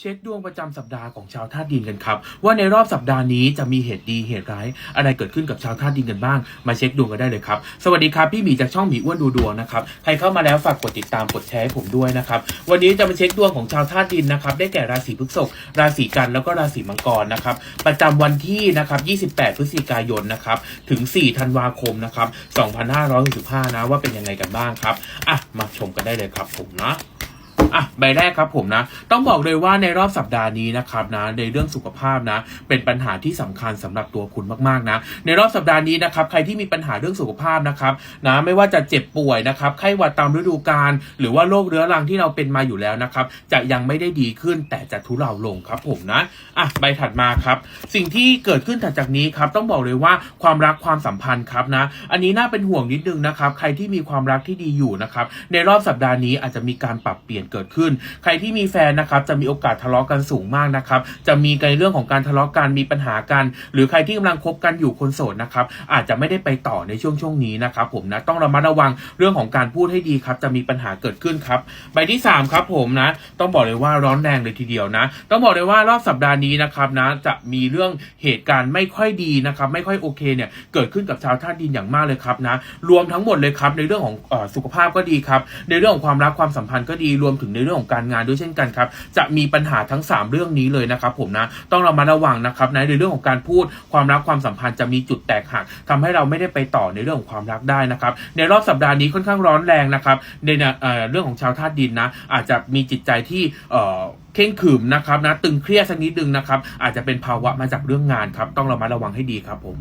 เช็คดวงประจำสัปดาห์ของชาวธาตุดินกันครับ ว่าในรอบสัปดาห์นี้จะมีเหตุดีเหตุร้าย อะไรเกิดขึ้นกับชาวธาตุดินกันบ้าง มาเช็คดวงกันได้เลยครับ สวัสดีครับพี่หมีจากช่องหมีอ้วนดูดวงนะครับใครเข้ามาแล้วฝากกดติดตามกดแชร์ให้ผมด้วยนะครับวันนี้จะมาเช็คดวงของชาวธาตุดินนะครับได้แก่ราศีพฤษภราศีกันแล้วก็ราศีมังกรนะครับประจำวันที่นะครับ28 พฤศจิกายนนะครับถึง 4 ธันวาคมนะครับ2565นะว่าเป็นยังไงกันบ้างครับอะมาชมกันได้เลยครับผมนะ อะใบแรกครับผมนะ ต้องบอกเลยว่าในรอบสัปดาห์นี้นะครับนะในเรื่องสุขภาพนะ เป็นปัญหาที่สำคัญสำหรับตัวคุณมากๆนะ ในรอบสัปดาห์นี้นะครับใครที่มีปัญหาเรื่องสุขภาพนะครับนะไม่ว่าจะเจ็บป่วยนะครับไข้หวัดตามฤดูกาลหรือว่าโรคเรื้อรังที่เราเป็นมาอยู่แล้วนะครับ จะยังไม่ได้ดีขึ้นแต่จะทุเลาลงครับผมนะอะใบถัดมาครับ สิ่งที่เกิดขึ้นถัดจากนี้ครับต้องบอกเลยว่าความรักความสัมพันธ์ครับนะ อันนี้น่าเป็นห่วงนิดนึงนะครับ ใครที่มีความรักที่ดีอยู่นะครับในรอบสัปดาห์นี้อาจจะมีการปรับเปลี่ยนเกิดขึ้น ใครที่มีแฟนนะครับจะมีโอกาสทะเลาะกันสูงมากนะครับ จะมีในเรื่องของการทะเลาะกันมีปัญหากัน หรือใครที่กำลังคบกันอยู่คนโสดนะครับอาจจะไม่ได้ไปต่อในช่วงช่วงนี้นะครับผมนะต้องระมัดระวังเรื่องของการพูดให้ดีครับ จะมีปัญหาเกิดขึ้นครับใบที่สามครับผมนะ ต้องบอกเลยว่าร้อนแรงเลยทีเดียวนะ ต้องบอกเลยว่ารอบสัปดาห์นี้นะครับนะจะมีเรื่องเหตุการณ์ไม่ค่อยดีนะครับไม่ค่อยโอเคเนี่ยเกิดขึ้นกับชาวธาตุดินอย่างมากเลยครับนะรวมทั้งหมดเลยครับในเรื่องของอสุขภาพก็ดีครับในเรื่องของความรักความสัมพันธ์ก็ดีรวมถึงในเรื่องของการงานด้วยเช่นกันครับ จะมีปัญหาทั้ง 3 เรื่องนี้เลยนะครับ ผมนะต้องเระมัดระวังนะครับในเรื่องของการพูดความรักความสัมพันธ์จะมีจุดแตกหักทำให้เราไม่ได้ไปต่อในเรื่องของความรักได้นะครับ ในรอบสัปดาห์นี้ค่อนข้างร้อนแรงนะครับ ในเเรื่องของชาวธาตุดินนะ อาจจะมีจิตใจที่เออเข่งขรึมนะครับนะตึงเครียดสักนิดนึงนะครับ อาจจะเป็นภาวะมาจากเรื่องงานครับ ต้องเระมัดระวังให้ดีครับผม